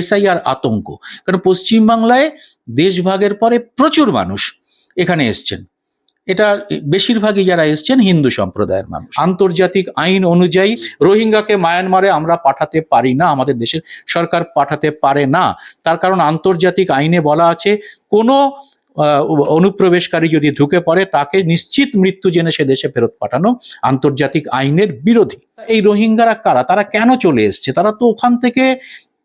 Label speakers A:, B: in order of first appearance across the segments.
A: SIR আতঙ্ক। কারণ পশ্চিমবাংলায় দেশভাগের পরে প্রচুর মানুষ এখানে এসছেন। এটা বেশিরভাগই যারা এসছেন হিন্দু সম্প্রদায়ের মানুষ। আন্তর্জাতিক আইন অনুযায়ী রোহিঙ্গাকে মায়ানমারে আমরা পাঠাতে পারি না, আমাদের দেশের সরকার পাঠাতে পারে না। তার কারণ আন্তর্জাতিক আইনে বলা আছে, কোনো অনুপ্রবেশকারী যদি ঢুকে পড়ে, তাকে নিশ্চিত মৃত্যু জেনে সে দেশে ফেরত পাঠানো আন্তর্জাতিক আইনের বিরোধী। এই রোহিঙ্গারা কারা? তারা কেন চলে এসছে? তারা তো ওখান থেকে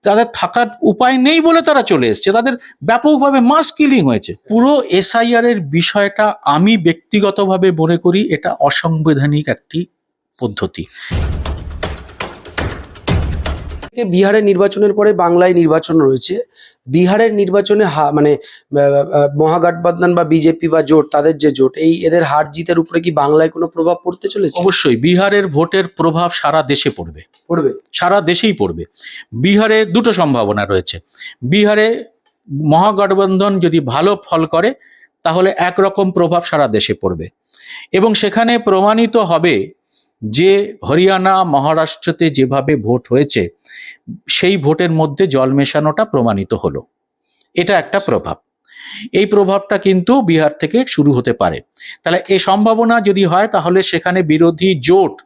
A: তাদের থাকার উপায় নেই বলে তারা চলে এসছে। তাদের ব্যাপকভাবে মাস কিলিং হয়েছে। পুরো এসআইআর এর বিষয়টা আমি ব্যক্তিগতভাবে মনে করি এটা অসাংবিধানিক একটি পদ্ধতি।
B: বিহারের নির্বাচনের পরে বাংলায় নির্বাচন রয়েছে। বিহারের নির্বাচনে হা মানে মহাগঠবন্ধন বা বিজেপি বা জোট তাদের যে জোট এই এদের হার জিতের উপরে কি বাংলায় কোনো প্রভাব পড়তে চলেছে?
A: অবশ্যই বিহারের ভোটের প্রভাব সারা দেশে পড়বে।
B: পড়বে?
A: সারা দেশেই পড়বে। বিহারে দুটো সম্ভাবনা রয়েছে। বিহারে মহাগঠবন্ধন যদি ভালো ফল করে তাহলে একরকম প্রভাব সারা দেশে পড়বে। এবং সেখানে প্রমাণিত হবে যে হরিয়ানা মহারাষ্ট্রতে যেভাবে ভোট হয়েছে, সেই ভোটের মধ্যে জল মেশানোটা প্রমাণিত হলো। এটা একটা প্রভাব। এই প্রভাবটা কিন্তু বিহার থেকে শুরু হতে পারে। তাহলে এ সম্ভাবনা যদি হয়, তাহলে সেখানে বিরোধী জোট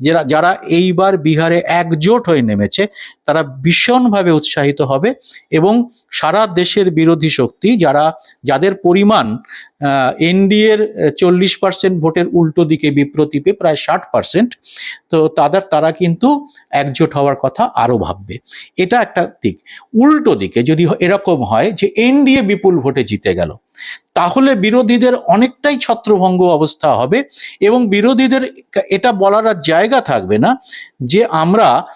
A: যারা যারা এইবার বিহারে একজোট হয়ে নেমেছে, তারা ভীষণভাবে উৎসাহিত হবে এবং সারা দেশের বিরোধী শক্তি যারা, যাদের পরিমাণ এনডিএর চল্লিশ পার্সেন্ট ভোটের উল্টো দিকে বিপ্রতীপে প্রায় ষাট পার্সেন্ট তো তাদের, তারা কিন্তু একজোট হওয়ার কথা আরও ভাববে। এটা একটা দিক। উল্টো দিকে যদি এরকম হয় যে এনডিএ বিপুল ভোটে জিতে গেল তাহলে বিরোধীদের অনেকটাই ছত্রভঙ্গ অবস্থা হবে এবং বিরোধীদের এটা বলার আর জায়গা থাকবে না যে আমরা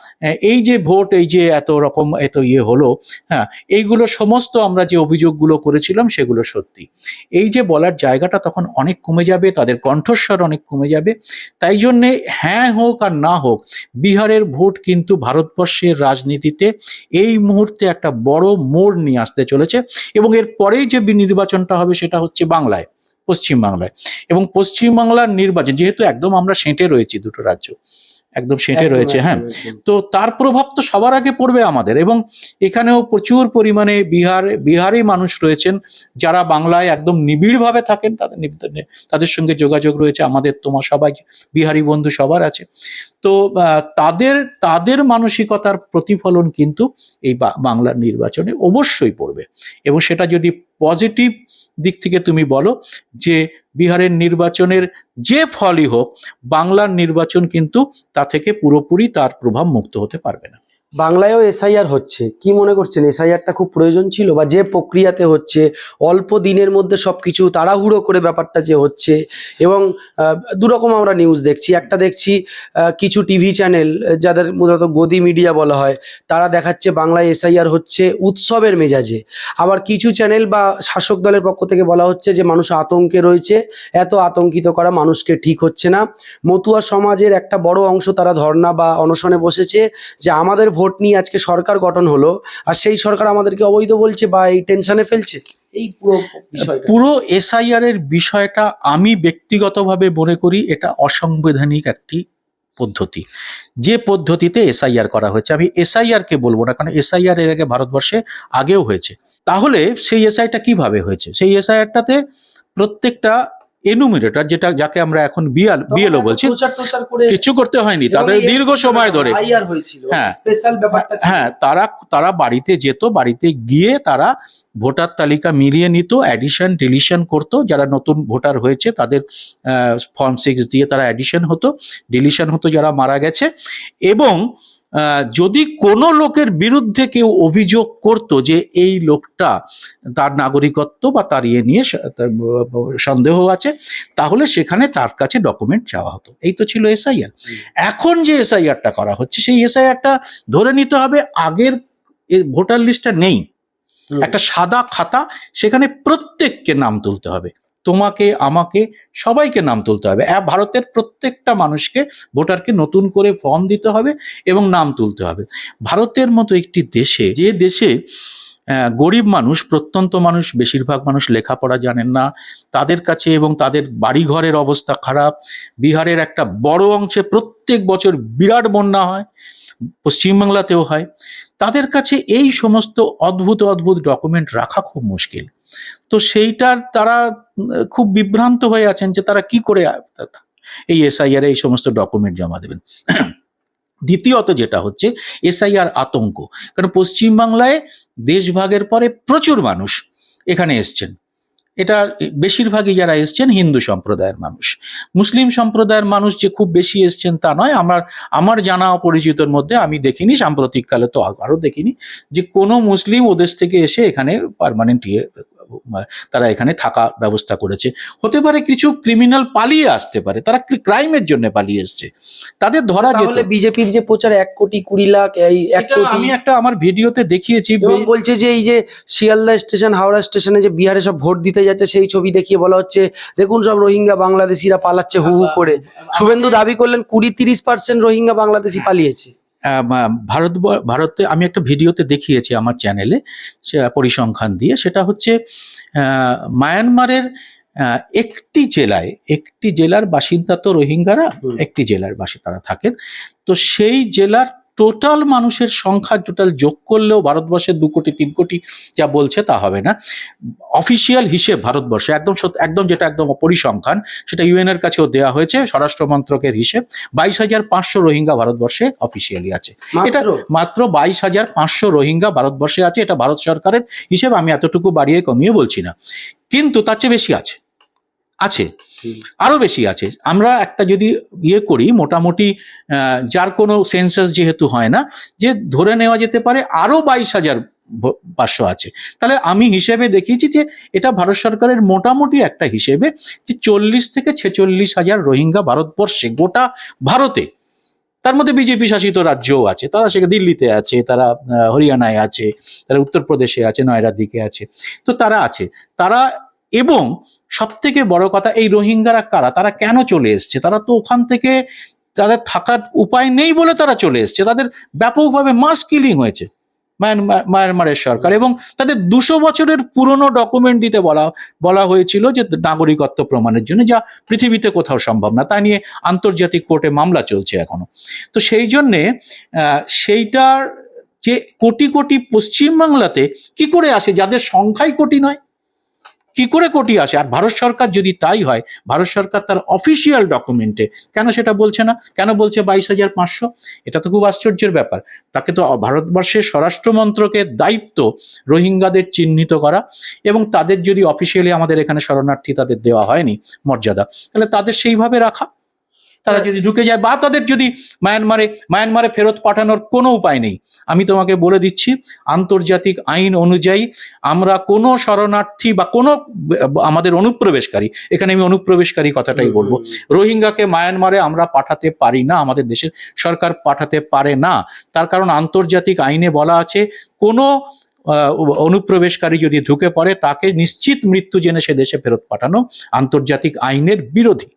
A: এই যে ভোট, এই যে এত রকম এত ইয়ে হলো হ্যাঁ এইগুলো সমস্ত আমরা যে অভিযোগগুলো করেছিলাম সেগুলো সত্যি। এই যে বলার জায়গাটা তখন অনেক কমে যাবে, তাদের কণ্ঠস্বর অনেক কমে যাবে। তাই জন্যে হ্যাঁ হোক আর না হোক, বিহারের ভোট কিন্তু ভারতবর্ষের রাজনীতিতে এই মুহূর্তে একটা বড় মোড় নিয়ে আসতে চলেছে এবং এর পরেই যে বি- নির্বাচনটা হবে সেটা হচ্ছে বাংলায় পশ্চিমবাংলায়। এবং পশ্চিমবাংলার নির্বাচন যেহেতু একদম আমরা সেঁটে রয়েছি দুটো রাজ্য একদম সেঁটে রয়েছে হ্যাঁ। তো তার প্রভাব তো সবার আগে পড়বে আমাদের এবং এখানেও প্রচুর পরিমাণে বিহার বিহারি মানুষ রয়েছেন যারা বাংলায় একদম নিবিড়ভাবে থাকেন তাদের তাদের সঙ্গে যোগাযোগ রয়েছে আমাদের তোমার সবাই বিহারি বন্ধু সবার আছে। তো তাদের তাদের মানসিকতার প্রতিফলন কিন্তু এই বাংলার নির্বাচনে অবশ্যই পড়বে। এবং সেটা যদি পজিটিভ দিক থেকে তুমি বলো যে বিহারের নির্বাচনের যে ফলই হোক, বাংলার নির্বাচন কিন্তু তা থেকে পুরোপুরি তার প্রভাব মুক্ত হতে পারবে না।
B: বাংলায়ও এসআইআর হচ্ছে। কি মনে করছেন? এসআইআরটা খুব প্রয়োজন ছিল বা যে প্রক্রিয়াতে হচ্ছে, অল্প দিনের মধ্যে সব কিছু তাড়াহুড়ো করে ব্যাপারটা যে হচ্ছে এবং দুরকম আমরা নিউজ দেখছি। একটা দেখছি কিছু টিভি চ্যানেল যাদের মূলত গদি মিডিয়া বলা হয়, তারা দেখাচ্ছে বাংলায় এসআইআর হচ্ছে উৎসবের মেজাজে। আবার কিছু চ্যানেল বা শাসক দলের পক্ষ থেকে বলা হচ্ছে যে মানুষ আতঙ্কে রয়েছে, এত আতঙ্কিত করা মানুষকে ঠিক হচ্ছে না। মতুয়া সমাজের একটা বড় অংশ তারা ধর্না বা অনশনে বসেছে যে আমাদের ভোট নিয়ে আজকে সরকার গঠন হলো, আর সেই সরকার আমাদেরকে অবৈধ বলছে বা এই টেনশনে ফেলছে? এই পুরো
A: পুরো এসআইআর এর বিষয়টা আমি ব্যক্তিগতভাবে মনে করি এটা অসাংবিধানিক একটি পদ্ধতি। যে পদ্ধতিতে এসআইআর করা হয়েছে, আমি এসআইআর কে বলব না, কারণ এসআইআর এর আগে ভারতবর্ষে আগেও হয়েছে। তাহলে সেই এসআইটা কীভাবে হয়েছে? সেই এসআইআরটাতে প্রত্যেকটা এনুমিরেটর যেটা যাকে আমরা এখন বিএল বিএলও বলছি কিছু করতে হয়নি তাদের দীর্ঘ সময় ধরে হ্যাঁ।
B: স্পেশাল ব্যাপারটা
A: হ্যাঁ তারা তারা বাড়িতে যেত বাড়িতে গিয়ে তারা ভোটার তালিকা মিলিয়ে নিত অ্যাডিশন ডিলিশন করতো যারা নতুন ভোটার হয়েছে তাদের ফর্ম সিক্স দিয়ে তারা অ্যাডিশন হতো ডিলিশন হতো যারা মারা গেছে এবং যদি কোনো লোকের বিরুদ্ধে কেউ অভিযোগ করতো যে এই লোকটা তার নাগরিকত্ব বা তার ইয়ে নিয়ে সন্দেহ আছে তাহলে সেখানে তার কাছে ডকুমেন্ট চাওয়া হতো। এই তো ছিল এসআইআর। এখন যে এসআইআরটা করা হচ্ছে সেই এসআইআরটা ধরে নিতে হবে আগের ভোটার লিস্টটা নেই। একটা সাদা খাতা সেখানে প্রত্যেককে নাম তুলতে হবে। তোমাকে, আমাকে সবাইকে নাম তুলতে হবে। ভারতের প্রত্যেকটা মানুষকে ভোটারকে নতুন করে ফর্ম দিতে হবে এবং নাম তুলতে হবে। ভারতের মতো একটি দেশে, যে দেশে গরিব মানুষ, প্রত্যন্ত মানুষ, বেশিরভাগ মানুষ লেখাপড়া জানেন না। তাদের কাছে এবং তাদের বাড়িঘরের অবস্থা খারাপ। বিহারের একটা বড় অংশে প্রত্যেক বছর বিরাট বন্যা হয়, পশ্চিমবাংলাতেও হয়। তাদের কাছে এই সমস্ত অদ্ভুত অদ্ভুত ডকুমেন্ট রাখা খুব মুশকিল। তো সেইটার তারা খুব বিভ্রান্ত হয়ে আছেন যে তারা কি করে এই এসআইআর এই সমস্ত ডকুমেন্ট জমা দেবেন। দ্বিতীয়ত যেটা হচ্ছে এসআইআর আতঙ্ক। কারণ পশ্চিমবাংলায় দেশভাগের পরে প্রচুর মানুষ এখানে এসছেন। এটা বেশিরভাগই যারা এসছেন হিন্দু সম্প্রদায়ের মানুষ। মুসলিম সম্প্রদায়ের মানুষ যে খুব বেশি এসছেন তা নয়, আমার আমার জানা অপরিচিতর মধ্যে আমি দেখিনি, সাম্প্রতিককালে তো আরও দেখিনি যে কোনো মুসলিম ওদেশ থেকে এসে এখানে পারমানেন্ট ইয়ে তারা এখানে থাকা ব্যবস্থা করেছে। হতে পারে কিছু ক্রিমিনাল পালিয়ে আসতে পারে তারা ক্রাইমের জন্য পালিয়ে এসছে? তাদের ধরা যেত।
B: বিজেপির যে প্রচার এক কোটি কুড়ি লাখ এই এক কোটি
A: আমি একটা আমার ভিডিওতে দেখিয়েছি।
B: বলছে যে এই যে শিয়ালদা স্টেশন হাওড়া স্টেশনে যে বিহারে সব ভোট দিতে যাচ্ছে সেই ছবি দেখিয়ে বলা হচ্ছে দেখুন সব রোহিঙ্গা বাংলাদেশিরা পালাচ্ছে হু হু করে। শুভেন্দু দাবি করলেন কুড়ি তিরিশ পার্সেন্ট রোহিঙ্গা বাংলাদেশি পালিয়েছে।
A: আহ, মা- ভারত ভারতে আমি একটা ভিডিওতে দেখিয়েছি আমার চ্যানেলে সে পরিসংখ্যান দিয়ে সেটা হচ্ছে মায়ানমারের একটি জেলায় একটি জেলার বাসিন্দা তো রোহিঙ্গারা। একটি জেলার বাসী তারা থাকেন তো সেই জেলার টোটাল মানুষের সংখ্যা টোটাল যোগ করলেও ভারতবর্ষের দু কোটি তিন কোটি যা বলছে তা হবে না। অফিসিয়াল হিসেব ভারতবর্ষে একদম একদম যেটা একদম পরিসংখ্যান সেটা ইউএন এর কাছেও দেওয়া হয়েছে স্বরাষ্ট্র মন্ত্রকের হিসেব। বাইশ হাজার পাঁচশো রোহিঙ্গা ভারতবর্ষে অফিসিয়ালি আছে। এটা
B: মাত্র
A: বাইশ হাজার পাঁচশো রোহিঙ্গা ভারতবর্ষে আছে এটা ভারত সরকারের হিসেব আমি এতটুকু বাড়িয়ে কমিয়ে বলছি না। কিন্তু তার চেয়ে বেশি আছে। আছে।
B: হুম।
A: আরও বেশি আছে। আমরা একটা যদি ইয়ে করি মোটামুটি যার কোনো সেন্সাস যেহেতু হয় না যে ধরে নেওয়া যেতে পারে আরও বাইশ হাজার পাঁচশো আছে। তাহলে আমি হিসেবে দেখিয়েছি যে এটা ভারত সরকারের মোটামুটি একটা হিসেবে যে চল্লিশ থেকে ছেচল্লিশ হাজার রোহিঙ্গা ভারতবর্ষে গোটা ভারতে। তার মধ্যে বিজেপি শাসিত রাজ্যও আছে। তারা সেখানে দিল্লিতে আছে তারা হরিয়ানায় আছে তারা উত্তরপ্রদেশে আছে নয়ডার দিকে আছে। তো তারা আছে। তারা এবং সব থেকে বড় কথা, এই রোহিঙ্গারা কারা? তারা কেন চলে এসছে? তারা তো ওখান থেকে তাদের থাকার উপায় নেই বলে তারা চলে এসছে। তাদের ব্যাপকভাবে মাস কিলিং হয়েছে মায়ানমার মায়ানমারের সরকার এবং তাদের দুশো বছরের পুরনো ডকুমেন্ট দিতে বলা বলা হয়েছিল যে নাগরিকত্ব প্রমাণের জন্য, যা পৃথিবীতে কোথাও সম্ভব না। তা নিয়ে আন্তর্জাতিক কোর্টে মামলা চলছে এখনও। তো সেই জন্যে সেইটার যে কোটি কোটি পশ্চিমবাংলাতে কি করে আসে? যাদের সংখ্যাই কোটি নয় কি করে কোটি আসে? আর ভারত সরকার যদি তাই হয়, ভারত সরকার তার অফিসিয়াল ডকুমেন্টে কেন সেটা বলছে না? কেন বলছে বাইশ হাজার পাঁচশো? এটা তো খুব আশ্চর্যের ব্যাপার। তাকে তো ভারতবর্ষের স্বরাষ্ট্র মন্ত্রকের দায়িত্ব রোহিঙ্গাদের চিহ্নিত করা এবং তাদের যদি অফিসিয়ালি আমাদের এখানে শরণার্থী তাদের দেওয়া হয়নি মর্যাদা, তাহলে তাদের সেইভাবে রাখা। তারা যদি ঢুকে যায় বা তাদের যদি মায়ানমারে মায়ানমারে ফেরত পাঠানোর কোনো উপায় নেই। আমি তোমাকে বলে দিচ্ছি আন্তর্জাতিক আইন অনুযায়ী আমরা কোনো শরণার্থী বা কোনো আমাদের অনুপ্রবেশকারী এখানে আমি অনুপ্রবেশকারী কথাটাই বলব রোহিঙ্গাকে মায়ানমারে আমরা পাঠাতে পারি না আমাদের দেশের সরকার পাঠাতে পারে না। তার কারণ আন্তর্জাতিক আইনে বলা আছে কোনো অনুপ্রবেশকারী যদি ঢুকে পড়ে তাকে নিশ্চিত মৃত্যু জেনে সে দেশে ফেরত পাঠানো আন্তর্জাতিক আইনের বিরোধী।